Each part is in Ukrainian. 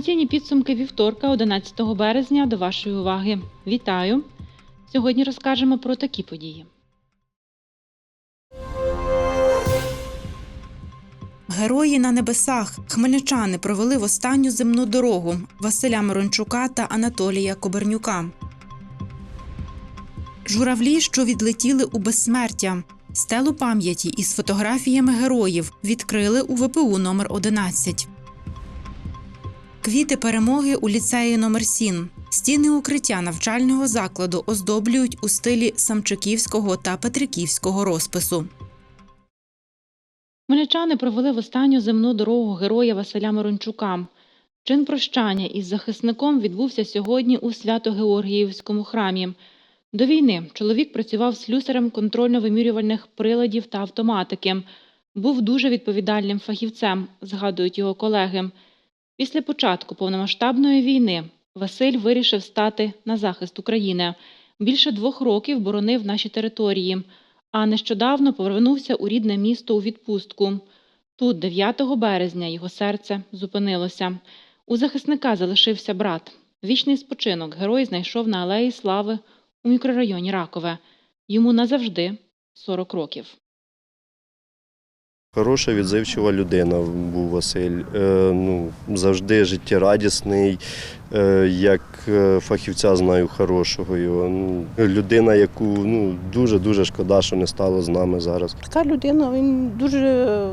Інформаційні підсумки вівторка, 11 березня, до вашої уваги. Вітаю! Сьогодні розкажемо про такі події. Герої на небесах хмельничани провели в останню земну дорогу Василя Мирончука та Анатолія Кобернюка. Журавлі, що відлетіли у безсмертя. Стелу пам'яті із фотографіями героїв відкрили у ВПУ номер 11 Квіти перемоги у ліцеї номер 7 Стіни укриття навчального закладу оздоблюють у стилі самчиківського та петриківського розпису. Хмельничани провели в останню земну дорогу героя Василя Мирончука. Чин прощання із захисником відбувся сьогодні у Свято-Георгіївському храмі. До війни чоловік працював слюсарем контрольно-вимірювальних приладів та автоматики. Був дуже відповідальним фахівцем, згадують його колеги. Після початку повномасштабної війни Василь вирішив стати на захист України. Більше двох років боронив наші території, а нещодавно повернувся у рідне місто у відпустку. Тут, 9 березня, його серце зупинилося. У захисника залишився брат. Вічний спочинок герой знайшов на алеї Слави у мікрорайоні Ракове. Йому назавжди 40 років. Хороша, відзивчива людина був Василь. Е, ну, завжди життєрадісний, е, як е, фахівця знаю хорошого його. Ну, людина, яку ну, дуже-дуже шкода, що не стало з нами зараз. Така людина, він дуже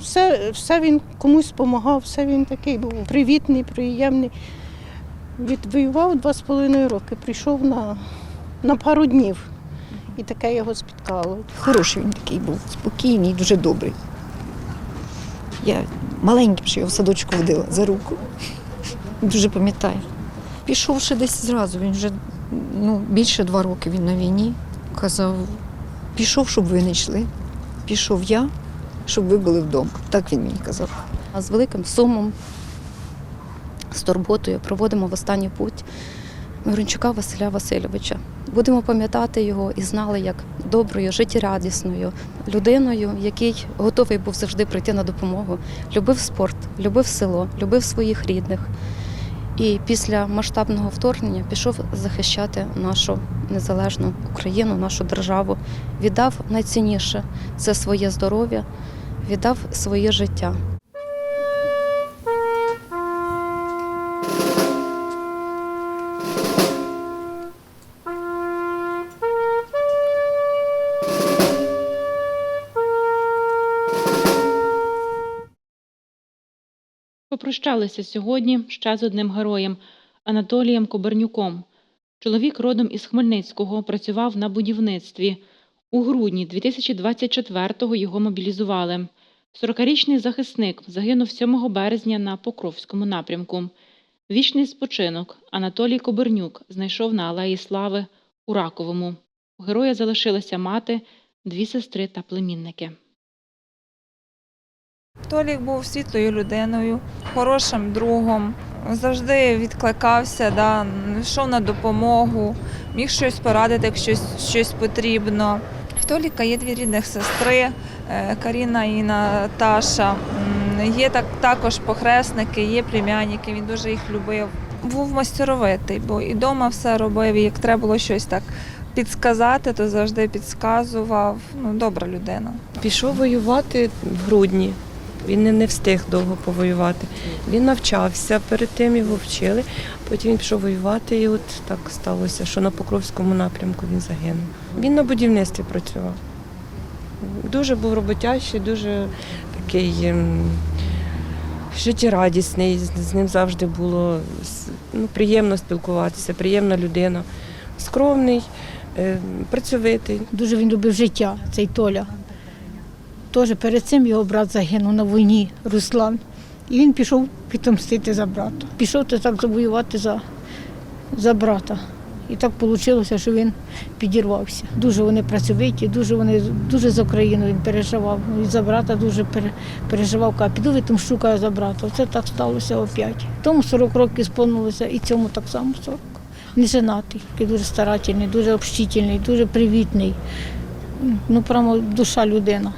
все, все він комусь допомагав, все він такий був привітний, приємний. Відвоював два з половиною роки, прийшов на, на пару днів. І таке його спіткало. Хороший він такий був, спокійний, дуже добрий. Я маленьким ще його в садочку водила за руку. Дуже пам'ятаю. Пішов ще десь зразу, він вже ну, більше два роки він на війні. Казав, пішов, щоб ви не йшли. Пішов я, щоб ви були вдома. Так він мені казав. А з великим сумом, з турботою проводимо в останній путь Мирончука Василя Васильовича. Будемо пам'ятати його і знали як доброю, життєрадісною людиною, який готовий був завжди прийти на допомогу. Любив спорт, любив село, любив своїх рідних. І після масштабного вторгнення пішов захищати нашу незалежну Україну, нашу державу. Віддав найцінніше це своє здоров'я, віддав своє життя. Попрощалися сьогодні ще з одним героєм Анатолієм Кобернюком. Чоловік родом із Хмельницького працював на будівництві. У грудні 2024-го його мобілізували. 40-річний захисник загинув 7 березня на Покровському напрямку. Вічний спочинок Анатолій Кобернюк знайшов на Алеї Слави у Раковому. У героя залишилася мати, дві сестри та племінники. Толік був світлою людиною, хорошим другом, завжди відкликався, да, йшов на допомогу, міг щось порадити, якщо щось, щось потрібно. В Толіка є дві рідних сестри, е, Каріна і Наташа. Є так, також похресники, є племянники, він дуже їх любив. Був майстеровитий, бо і вдома все робив, і як треба було щось так підсказати, то завжди підсказував. Ну, добра людина. Пішов воювати в грудні. Він не, не встиг довго повоювати. Він навчався, перед тим його вчили. Потім він пішов воювати, і от так сталося, що на Покровському напрямку він загинув. Він на будівництві працював. Дуже був роботящий, дуже такий ем, життєрадісний. З, ним завжди було ну, приємно спілкуватися, приємна людина, скромний, е, працьовитий. Дуже він любив життя, цей Толя. Теж перед цим його брат загинув на війні, Руслан. І він пішов підмстити за брата. Пішов так завоювати за, за брата. І так вийшло, що він підірвався. Дуже вони працьовиті, дуже вони дуже за Україну він переживав. І за брата дуже пере- переживав. Каже, піду відомщу за брата. Це так сталося опять. Тому 40 років сповнилося, і цьому так само 40. Не женатий, дуже старательний, дуже общительний, дуже привітний. Ну, прямо душа людина.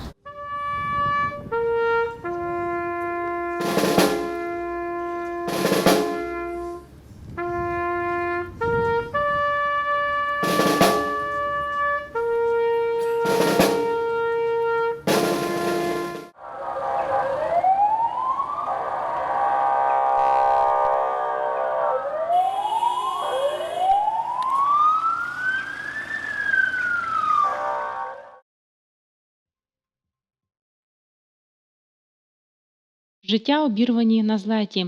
Життя обірвані на злеті.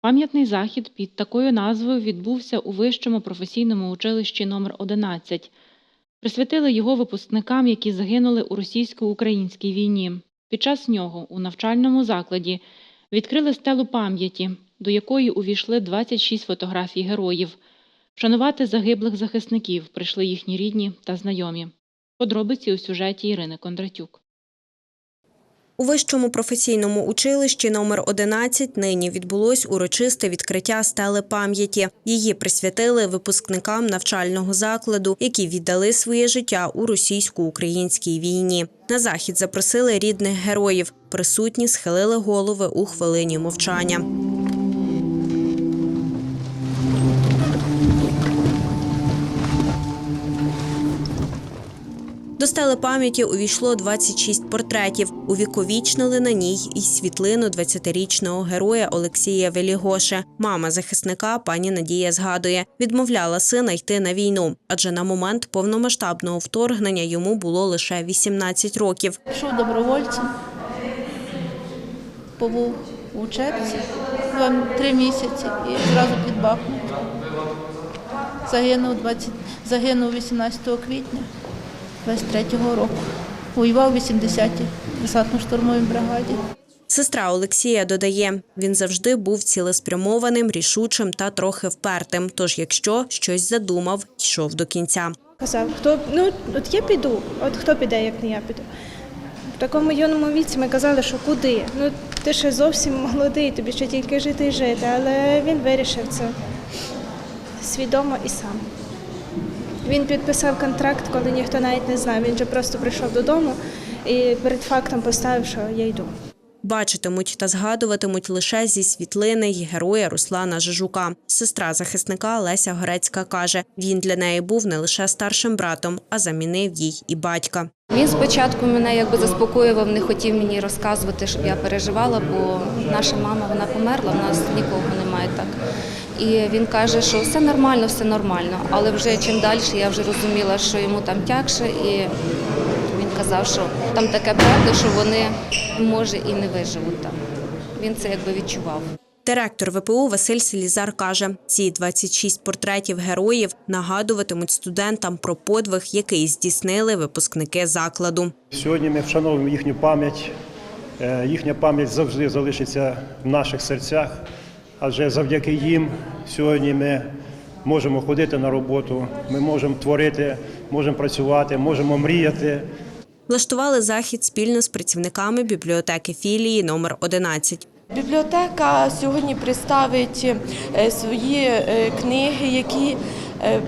Пам'ятний захід під такою назвою відбувся у вищому професійному училищі номер 11 Присвятили його випускникам, які загинули у російсько-українській війні. Під час нього у навчальному закладі відкрили стелу пам'яті, до якої увійшли 26 фотографій героїв. Вшанувати загиблих захисників прийшли їхні рідні та знайомі. Подробиці у сюжеті Ірини Кондратюк. У вищому професійному училищі номер 11 нині відбулось урочисте відкриття стели пам'яті. Її присвятили випускникам навчального закладу, які віддали своє життя у російсько-українській війні. На захід запросили рідних героїв. Присутні схилили голови у хвилині мовчання. Стели пам'яті увійшло 26 портретів. Увіковічнили на ній і світлину 20-річного героя Олексія Велігоше. Мама захисника пані Надія згадує, відмовляла сина йти на війну, адже на момент повномасштабного вторгнення йому було лише 18 років. Пішов добровольцем, побув у учебці три місяці і зразу під Бахмут. Загинув, 20, загинув 18 квітня 23-го року. Воював у 80-й десантно-штурмовій бригаді. Сестра Олексія додає, він завжди був цілеспрямованим, рішучим та трохи впертим. Тож, якщо щось задумав, йшов до кінця. Казав, хто ну от я піду, от хто піде, як не я піду. В такому юному віці ми казали, що куди? Ну ти ще зовсім молодий, тобі ще тільки жити і жити, але він вирішив це свідомо і сам. Він підписав контракт, коли ніхто навіть не знав. Він же просто прийшов додому і перед фактом поставив, що я йду. Бачитимуть та згадуватимуть лише зі світлини й героя Руслана Жижука. Сестра захисника Леся Горецька каже, він для неї був не лише старшим братом, а замінив їй і батька. Він спочатку мене якби заспокоював, не хотів мені розказувати, щоб я переживала, бо наша мама вона померла, в нас нікого немає так. І він каже, що все нормально, все нормально. Але вже чим далі я вже розуміла, що йому там тягше, і він казав, що там таке правда, що вони може і не виживуть там. Він це якби відчував. Директор ВПУ Василь Селізар каже, ці 26 портретів героїв нагадуватимуть студентам про подвиг, який здійснили випускники закладу. Сьогодні ми вшановуємо їхню пам'ять. Е, Їхня пам'ять завжди залишиться в наших серцях, адже завдяки їм сьогодні ми можемо ходити на роботу, ми можемо творити, можемо працювати, можемо мріяти. Влаштували захід спільно з працівниками бібліотеки філії номер 11. Бібліотека сьогодні представить е, свої е, книги, які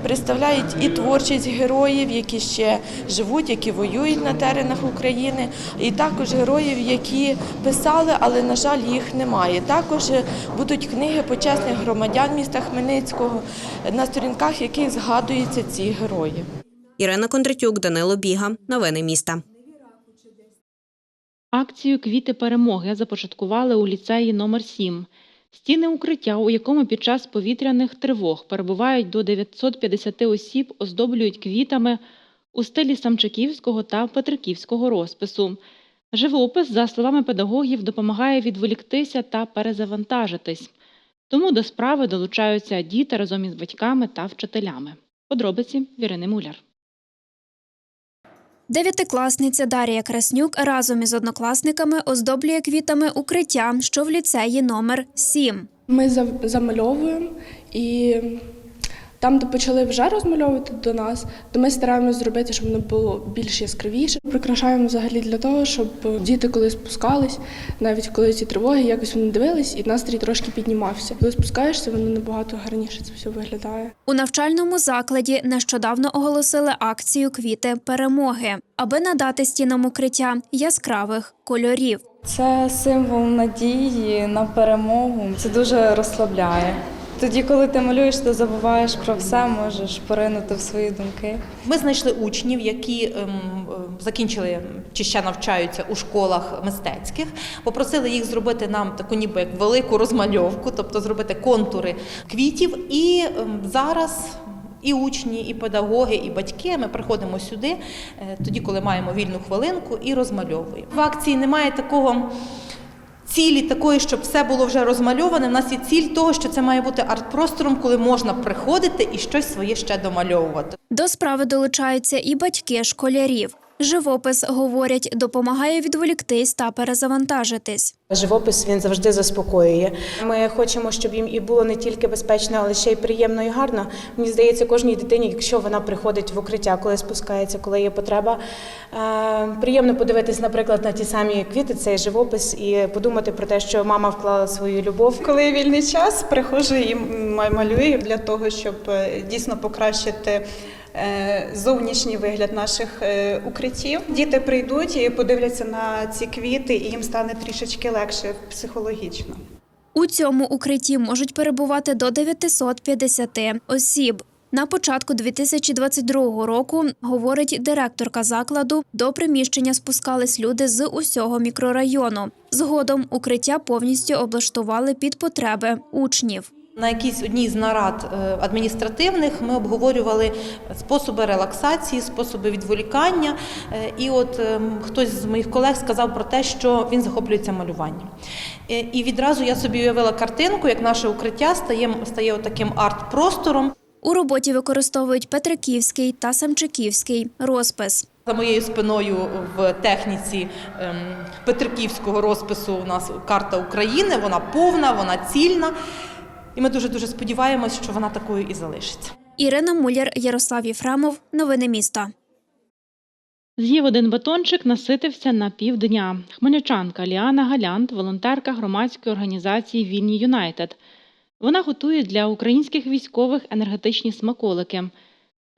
представляють і творчість героїв, які ще живуть, які воюють на теренах України, і також героїв, які писали, але на жаль, їх немає. Також будуть книги почесних громадян міста Хмельницького, на сторінках яких згадуються ці герої. Ірина Кондратюк, Данило Біга. Новини міста. Акцію Квіти перемоги започаткували у ліцеї номер 7 Стіни укриття, у якому під час повітряних тривог перебувають до 950 осіб, оздоблюють квітами у стилі самчаківського та петриківського розпису. Живопис, за словами педагогів, допомагає відволіктися та перезавантажитись. Тому до справи долучаються діти разом із батьками та вчителями. Подробиці Вірини Муляр. Дев'ятикласниця Дар'я Краснюк разом із однокласниками оздоблює квітами укриття, що в ліцеї номер 7. Ми замальовуємо і там, де почали вже розмальовувати до нас, то ми стараємося зробити, щоб воно було більш яскравіше. Прикрашаємо взагалі для того, щоб діти, коли спускались, навіть коли ці тривоги, якось вони дивились, і настрій трошки піднімався. Коли спускаєшся, воно набагато гарніше це все виглядає. У навчальному закладі нещодавно оголосили акцію Квіти перемоги, аби надати стінам укриття яскравих кольорів. Це символ надії на перемогу. Це дуже розслабляє. Тоді, коли ти малюєш, ти забуваєш про все, можеш поринути в свої думки. Ми знайшли учнів, які ем, е, закінчили чи ще навчаються у школах мистецьких. Попросили їх зробити нам таку ніби як велику розмальовку, тобто зробити контури квітів. І ем, зараз і учні, і педагоги, і батьки ми приходимо сюди, е, тоді, коли маємо вільну хвилинку, і розмальовуємо. В акції немає такого. Цілі такої, щоб все було вже розмальоване. У нас є ціль того, що це має бути арт-простором, коли можна приходити і щось своє ще домальовувати. До справи долучаються і батьки школярів. Живопис, говорять, допомагає відволіктись та перезавантажитись. Живопис він завжди заспокоює. Ми хочемо, щоб їм і було не тільки безпечно, але ще й приємно і гарно. Мені здається, кожній дитині, якщо вона приходить в укриття, коли спускається, коли є потреба, е, приємно подивитись, наприклад, на ті самі квіти, цей живопис, і подумати про те, що мама вклала свою любов. Коли вільний час, приходжу і малюю для того, щоб е, дійсно покращити зовнішній вигляд наших е, укриттів. Діти прийдуть і подивляться на ці квіти, і їм стане трішечки легше психологічно. У цьому укритті можуть перебувати до 950 осіб. На початку 2022 року, говорить директорка закладу, до приміщення спускались люди з усього мікрорайону. Згодом укриття повністю облаштували під потреби учнів. На якійсь одній з нарад е, адміністративних ми обговорювали способи релаксації, способи відволікання. Е, І от ем, хтось з моїх колег сказав про те, що він захоплюється малюванням. Е, І відразу я собі уявила картинку, як наше укриття стає, стає таким арт-простором. У роботі використовують Петриківський та Самчиківський розпис. За моєю спиною в техніці ем, Петриківського розпису у нас карта України. Вона повна, вона цільна. І ми дуже дуже сподіваємось, що вона такою і залишиться. Ірина Муляр, Ярослав Єфремов. Новини міста. З'їв один батончик, наситився на півдня. Хмельничанка Ліана Галянт, волонтерка громадської організації Вільні Юнайтед. Вона готує для українських військових енергетичні смаколики.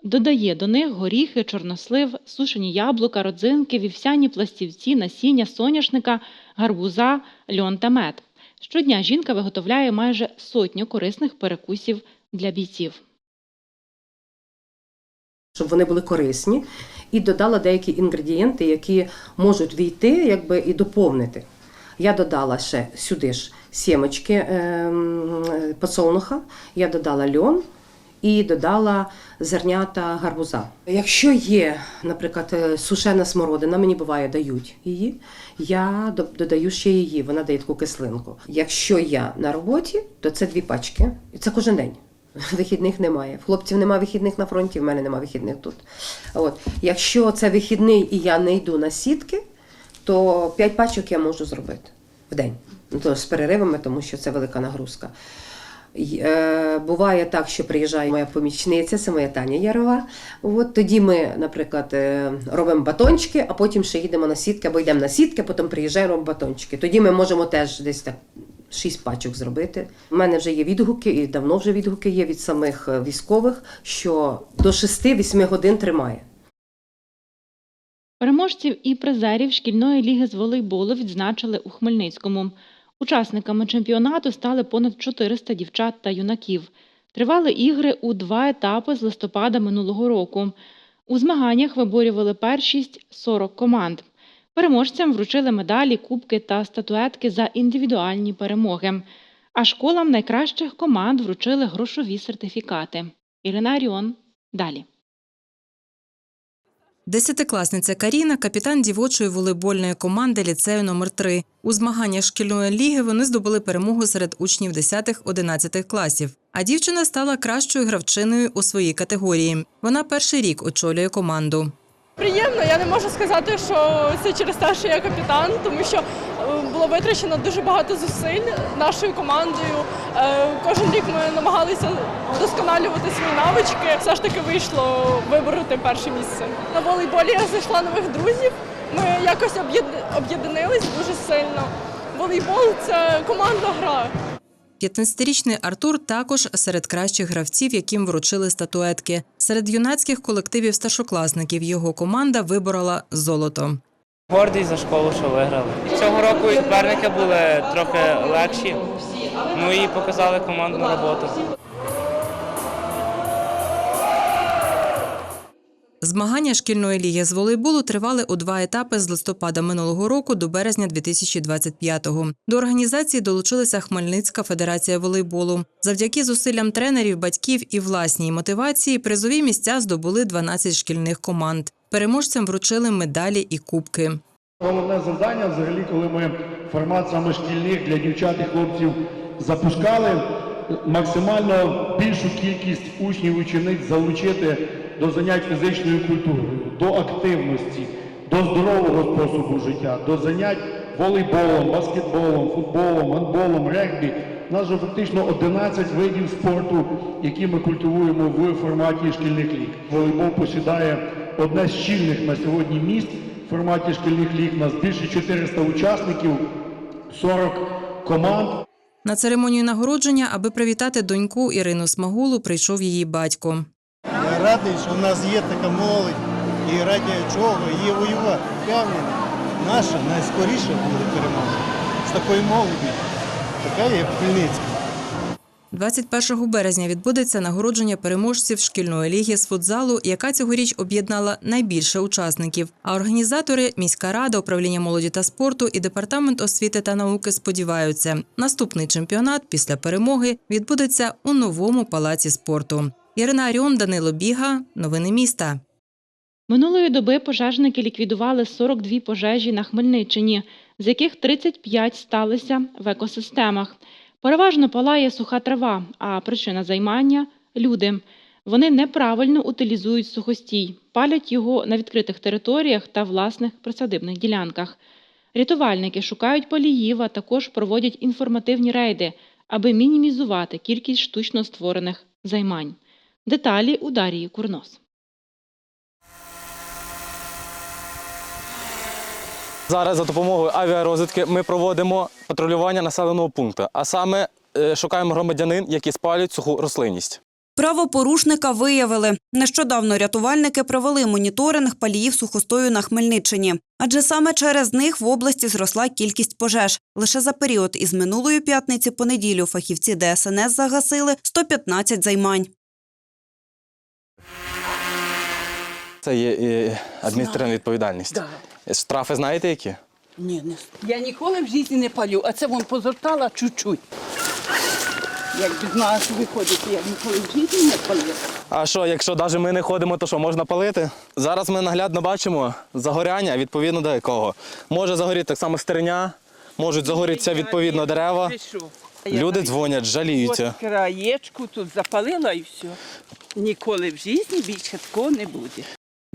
Додає до них горіхи, чорнослив, сушені яблука, родзинки, вівсяні пластівці, насіння, соняшника, гарбуза, льон та мед. Щодня жінка виготовляє майже сотню корисних перекусів для бійців. щоб вони були корисні, і додала деякі інгредієнти, які можуть війти якби, і доповнити. Я додала ще сюди ж сімочки е, подсолнуха, я додала льон і додала зернята гарбуза. Якщо є, наприклад, е, сушена смородина, мені буває дають її, я додаю ще її, вона дає таку кислинку. Якщо я на роботі, то це дві пачки, і це кожен день. Вихідних немає. Хлопців немає вихідних на фронті, в мене немає вихідних тут. От. Якщо це вихідний і я не йду на сітки, то 5 пачок я можу зробити в день. Ну, то з переривами, тому що це велика нагрузка. Е, буває так, що приїжджає моя помічниця, це моя Таня Ярова. От тоді ми, наприклад, е, робимо батончики, а потім ще їдемо на сітки, або йдемо на сітки, потім приїжджаємо робимо батончики. Тоді ми можемо теж десь так шість пачок зробити. У мене вже є відгуки, і давно вже відгуки є від самих е, військових, що до 6-8 годин тримає. Переможців і призерів шкільної ліги з волейболу відзначили у Хмельницькому. Учасниками чемпіонату стали понад 400 дівчат та юнаків. Тривали ігри у два етапи з листопада минулого року. У змаганнях виборювали першість 40 команд. Переможцям вручили медалі, кубки та статуетки за індивідуальні перемоги. А школам найкращих команд вручили грошові сертифікати. Ірина Аріон. Далі. Десятикласниця Каріна капітан дівочої волейбольної команди ліцею номер 3 У змаганнях шкільної ліги вони здобули перемогу серед учнів 10-11 класів. А дівчина стала кращою гравчиною у своїй категорії. Вона перший рік очолює команду. Приємно, я не можу сказати, що це через те, що я капітан, тому що було витрачено дуже багато зусиль нашою командою. Е, Кожен рік ми намагалися вдосконалювати свої навички. Все ж таки вийшло вибороти перше місце. На волейболі я знайшла нових друзів. Ми якось об'єд- об'єднились дуже сильно. Волейбол це командна гра. 15-річний Артур також серед кращих гравців, яким вручили статуетки. Серед юнацьких колективів старшокласників його команда виборола золото. Гордий за школу, що виграли. Цього року і суперники були трохи легші, ну і показали командну роботу. Змагання шкільної ліги з волейболу тривали у два етапи з листопада минулого року до березня 2025-го. До організації долучилася Хмельницька федерація волейболу. Завдяки зусиллям тренерів, батьків і власній мотивації призові місця здобули 12 шкільних команд. Переможцям вручили медалі і кубки. Головне завдання, взагалі, коли ми формат саме шкільних для дівчат і хлопців запускали, максимально більшу кількість учнів і учениць залучити до занять фізичною культурою, до активності, до здорового способу життя, до занять волейболом, баскетболом, футболом, гандболом, регбі. У нас же фактично 11 видів спорту, які ми культивуємо в форматі шкільних ліг. Волейбол посідає одне з щільних на сьогодні місць в форматі шкільних ліг. У нас більше 400 учасників, 40 команд. На церемонію нагородження, аби привітати доньку Ірину Смагулу, прийшов її батько. Я радий, що в нас є така молодь і раді чого є воювати. Впевнений, наша найскоріше буде перемога. З такою молоді, така як Хмельницька. 21 березня відбудеться нагородження переможців шкільної ліги з футзалу, яка цьогоріч об'єднала найбільше учасників. А організатори міська рада, управління молоді та спорту і департамент освіти та науки сподіваються, наступний чемпіонат після перемоги відбудеться у новому палаці спорту. Ірина Аріон, Данило Біга, новини міста. Минулої доби пожежники ліквідували 42 пожежі на Хмельниччині, з яких 35 сталися в екосистемах. Переважно палає суха трава, а причина займання люди. Вони неправильно утилізують сухостій, палять його на відкритих територіях та власних присадибних ділянках. Рятувальники шукають поліїв, а також проводять інформативні рейди, аби мінімізувати кількість штучно створених займань. Деталі у Дарії Курнос. Зараз за допомогою авіарозвідки ми проводимо патрулювання населеного пункту, а саме е, шукаємо громадянин, які спалюють суху рослинність. Правопорушника виявили. Нещодавно рятувальники провели моніторинг паліїв сухостою на Хмельниччині. Адже саме через них в області зросла кількість пожеж. Лише за період із минулої п'ятниці по неділю фахівці ДСНС загасили 115 займань. Це є е, адміністративна відповідальність. Штрафи знаєте які? Ні, не я ніколи в житті не палю, а це вон позортала чуть-чуть. Якби знала, що виходить, я ніколи в житті не палю. А що, якщо навіть ми не ходимо, то що можна палити? Зараз ми наглядно бачимо загоряння відповідно до якого. Може загоріти так само стерня, можуть загорітися відповідно дерева. Люди дзвонять, жаліються. От краєчку тут запалила і все. Ніколи в житті більше такого не буде.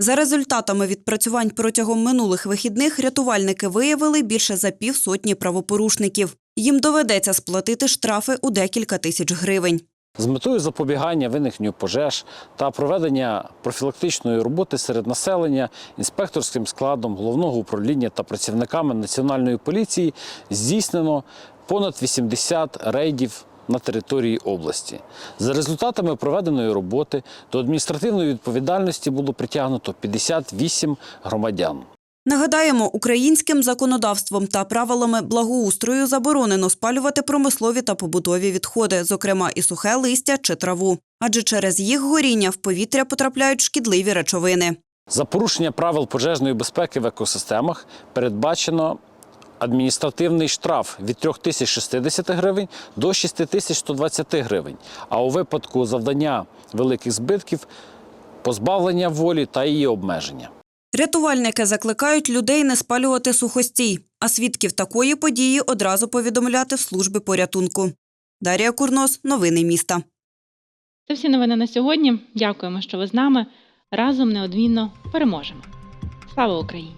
За результатами відпрацювань протягом минулих вихідних рятувальники виявили більше за півсотні правопорушників. Їм доведеться сплатити штрафи у декілька тисяч гривень. З метою запобігання виникненню пожеж та проведення профілактичної роботи серед населення інспекторським складом головного управління та працівниками національної поліції здійснено понад 80 рейдів на території області. За результатами проведеної роботи до адміністративної відповідальності було притягнуто 58 громадян. Нагадаємо, українським законодавством та правилами благоустрою заборонено спалювати промислові та побутові відходи, зокрема і сухе листя чи траву. Адже через їх горіння в повітря потрапляють шкідливі речовини. За порушення правил пожежної безпеки в екосистемах передбачено адміністративний штраф від 3060 гривень до 6120 гривень. А у випадку завдання великих збитків позбавлення волі та її обмеження. Рятувальники закликають людей не спалювати сухостій, а свідків такої події одразу повідомляти в служби порятунку. Дар'я Курнос, новини міста. Це всі новини на сьогодні. Дякуємо, що ви з нами. Разом неодмінно переможемо. Слава Україні!